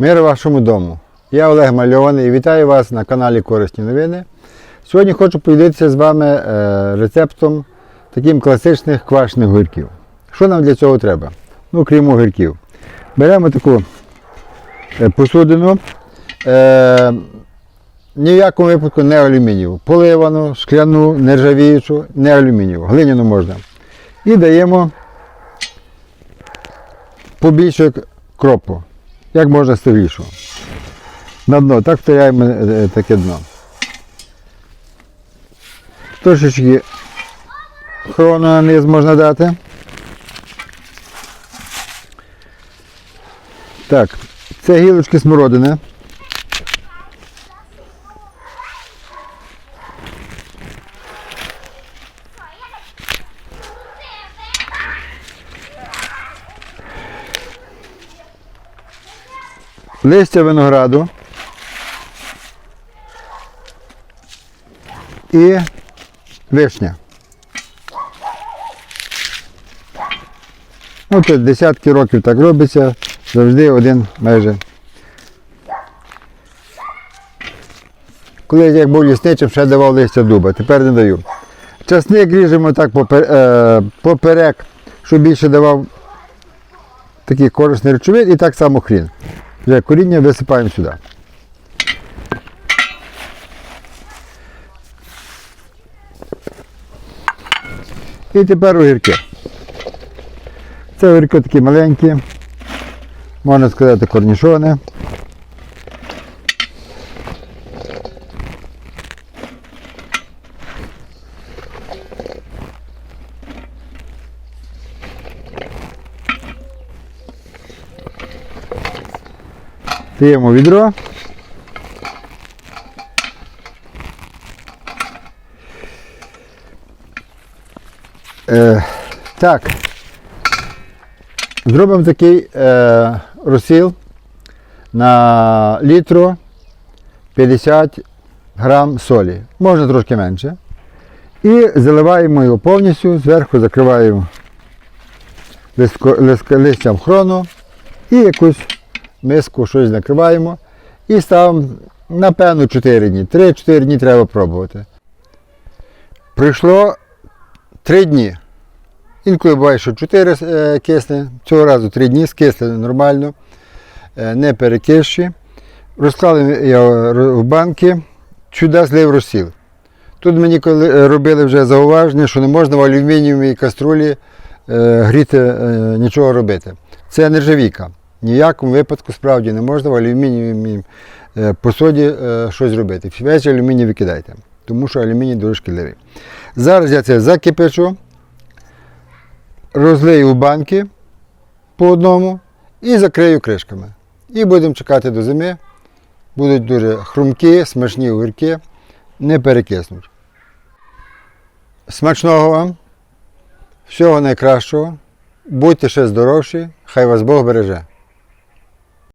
Мир вашому дому. Я Олег Мальований і вітаю вас на каналі Корисні новини. Сьогодні хочу поділитися з вами е, рецептом таким класичних квашених огірків. Що нам для цього треба? Ну, крім огірків. Беремо таку е, посудину, е, ні в якому випадку не алюмінієву. Поливану, шкляну, нержавіючу, не алюмінієву, глиняну можна. І даємо побільше кропу, як можна сильнішого. На дно, так втираємо е, таке дно. Трошечки хрону на низ можна дати. Так, це гілочки смородини. Листя винограду. І вишня. Ну, тут десятки років так робиться, завжди один майже. Колись як був лісничим, ще давав листя дуба, тепер не даю. Часник ріжемо так е, поперек, щоб більше давав такий корисний речовин і так само хрін. Вже коріння висипаємо сюди. І тепер огірки. Це огірки такі маленькі, можна сказати корнішони. Даємо відро. Е, так. Зробимо такий е, розсіл на літру 50 грам солі. Можна трошки менше. І заливаємо його повністю, зверху закриваємо листко, листям хрону і якусь миску щось накриваємо і ставимо напевно 4 дні. 3-4 дні треба пробувати. Пройшло 3 дні. Інколи буває, що 4 е, кисне, цього разу 3 дні скисли нормально, е, не перекисші. Розклали я в банки, чуда злив розсіл. Тут мені е, робили вже зауваження, що не можна в алюмінієвій каструлі гріти, нічого робити. Це нержавійка. Ні в якому випадку справді не можна в алюмінієвій е, посуді е, щось робити. Весь алюміній викидайте, тому що алюміній дуже шкідливий. Зараз я це закипячу, розлию в банки по одному і закрию кришками. І будемо чекати до зими. Будуть дуже хрумкі, смачні огірки, не перекиснуть. Смачного вам, всього найкращого. Будьте ще здоровші, хай вас Бог береже.